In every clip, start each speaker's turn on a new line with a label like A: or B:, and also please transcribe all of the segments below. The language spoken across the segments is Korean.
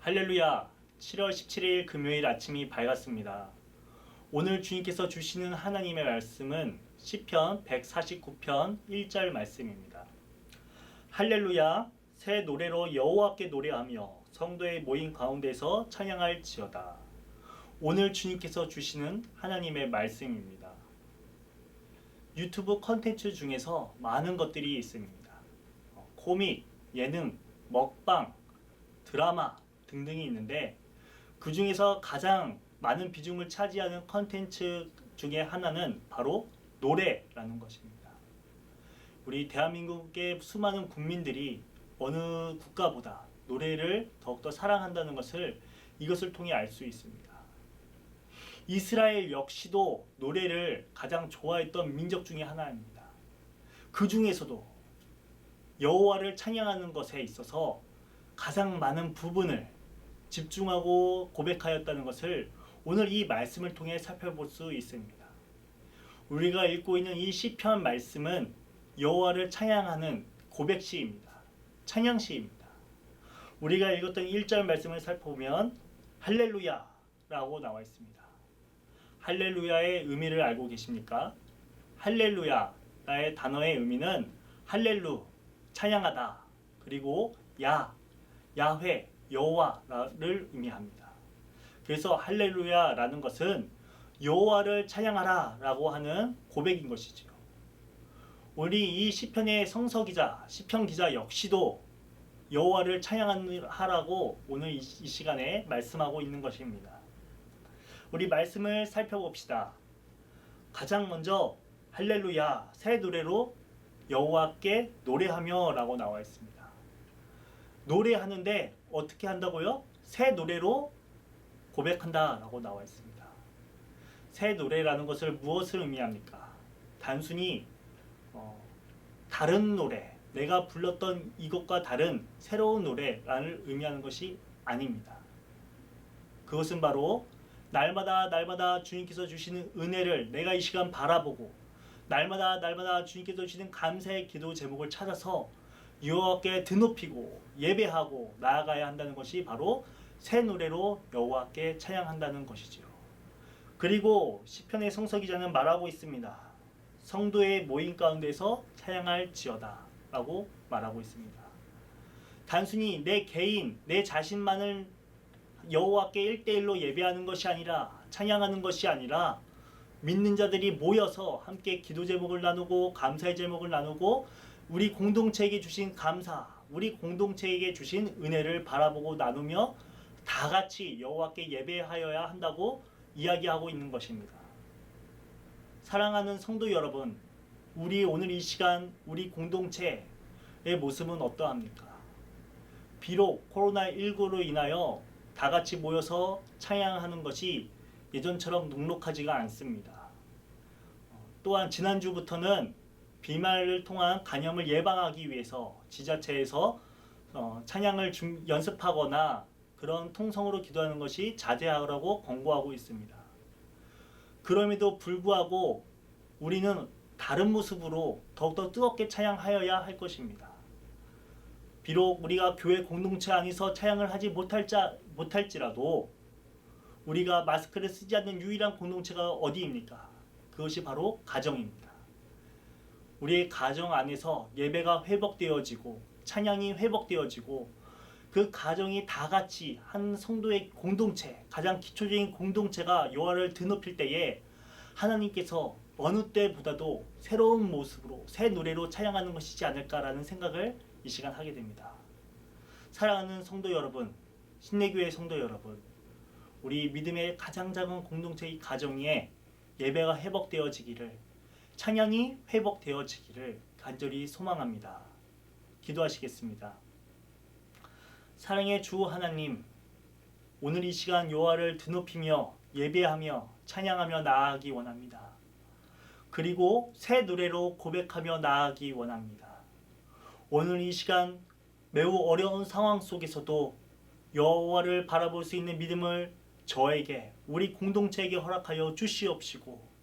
A: 할렐루야! 7월 17일 금요일 아침이 밝았습니다. 오늘 주님께서 주시는 하나님의 말씀은 시편 149편 1절 말씀입니다. 할렐루야! 새 노래로 여호와께 노래하며 성도의 모임 가운데서 찬양할지어다. 오늘 주님께서 주시는 하나님의 말씀입니다. 유튜브 컨텐츠 중에서 많은 것들이 있습니다. 어, 코믹, 예능, 먹방, 드라마 등등이 있는데 그 중에서 가장 많은 비중을 차지하는 컨텐츠 중에 하나는 바로 노래라는 것입니다. 우리 대한민국의 수많은 국민들이 어느 국가보다 노래를 더욱더 사랑한다는 것을 이것을 통해 알 수 있습니다. 이스라엘 역시도 노래를 가장 좋아했던 민족 중의 하나입니다. 그 중에서도 여호와를 찬양하는 것에 있어서 가장 많은 부분을 집중하고 고백하였다는 것을 오늘 이 말씀을 통해 살펴볼 수 있습니다. 우리가 읽고 있는 이 시편 말씀은 여호와를 찬양하는 고백시입니다. 찬양시입니다. 우리가 읽었던 1절 말씀을 살펴보면 할렐루야라고 나와 있습니다. 할렐루야의 의미를 알고 계십니까? 할렐루야의 단어의 의미는 할렐루 찬양하다 그리고 야 야훼 여호와를 의미합니다. 그래서 할렐루야라는 것은 여호와를 찬양하라라고 하는 고백인 것이지요. 우리 이 시편의 성서 기자, 시편 기자 역시도 여호와를 찬양하라고 오늘 이 시간에 말씀하고 있는 것입니다. 우리 말씀을 살펴봅시다. 가장 먼저 할렐루야 새 노래로 여호와께 노래하며라고 나와 있습니다. 노래하는데 어떻게 한다고요? 새 노래로 고백한다라고 나와 있습니다. 새 노래라는 것을 무엇을 의미합니까? 단순히 어, 다른 노래, 내가 불렀던 이것과 다른 새로운 노래를 의미하는 것이 아닙니다. 그것은 바로 날마다 날마다 주님께서 주시는 은혜를 내가 이 시간 바라보고 날마다 날마다 주님께서 주시는 감사의 기도 제목을 찾아서 여호와께 드높이고 예배하고 나아가야 한다는 것이 바로 새 노래로 여호와께 찬양한다는 것이지요. 그리고 시편의 성서 기자는 말하고 있습니다. 성도의 모임 가운데서 찬양할지어다라고 말하고 있습니다. 단순히 내 개인, 내 자신만을 여호와께 일대일로 예배하는 것이 아니라 찬양하는 것이 아니라 믿는 자들이 모여서 함께 기도 제목을 나누고 감사의 제목을 나누고 우리 공동체에게 주신 감사, 우리 공동체에게 주신 은혜를 바라보고 나누며 다 같이 여호와께 예배하여야 한다고 이야기하고 있는 것입니다. 사랑하는 성도 여러분, 우리 오늘 이 시간 우리 공동체의 모습은 어떠합니까? 비록 코로나19로 인하여 다 같이 모여서 찬양하는 것이 예전처럼 녹록하지가 않습니다. 또한 지난주부터는 비말을 통한 간염을 예방하기 위해서 지자체에서 어, 찬양을 중, 연습하거나 그런 통성으로 기도하는 것이 자제하라고 권고하고 있습니다. 그럼에도 불구하고 우리는 다른 모습으로 더욱더 뜨겁게 찬양하여야 할 것입니다. 비록 우리가 교회 공동체 안에서 찬양을 하지 못할자, 못할지라도 우리가 마스크를 쓰지 않는 유일한 공동체가 어디입니까? 그것이 바로 가정입니다. 우리의 가정 안에서 예배가 회복되어지고 찬양이 회복되어지고 그 가정이 다 같이 한 성도의 공동체, 가장 기초적인 공동체가 여호와를 드높일 때에 하나님께서 어느 때보다도 새로운 모습으로 새 노래로 찬양하는 것이지 않을까라는 생각을 이 시간 하게 됩니다. 사랑하는 성도 여러분, 신내교회 성도 여러분, 우리 믿음의 가장 작은 공동체의 가정에 예배가 회복되어지기를 찬양이 회복되어지기를 간절히 소망합니다. 기도하시겠습니다. 사랑의 주 하나님, 오늘 이 시간 여호와를 드높이며 예배하며 찬양하며 나아가기 원합니다. 그리고 새 노래로 고백하며 나아가기 원합니다. 오늘 이 시간 매우 어려운 상황 속에서도 여호와를 바라볼 수 있는 믿음을 저에게 우리 공동체에게 허락하여 주시옵시고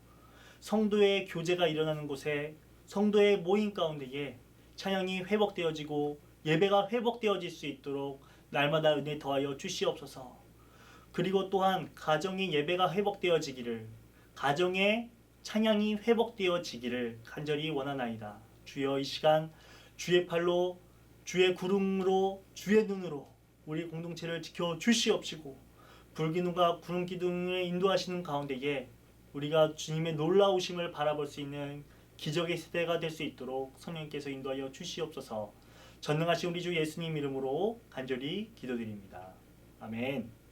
A: 성도의 교제가 일어나는 곳에 성도의 모임 가운데에 찬양이 회복되어지고 예배가 회복되어질 수 있도록 날마다 은혜 더하여 주시옵소서. 그리고 또한 가정의 예배가 회복되어지기를 가정의 찬양이 회복되어지기를 간절히 원하나이다. 주여 이 시간 주의 팔로 주의 구름으로 주의 눈으로 우리 공동체를 지켜 주시옵시고 불기둥과 구름 기둥을 인도하시는 가운데에 우리가 주님의 놀라우심을 바라볼 수 있는 기적의 세대가 될 수 있도록 성령께서 인도하여 주시옵소서. 전능하신 우리 주 예수님 이름으로 간절히 기도드립니다. 아멘.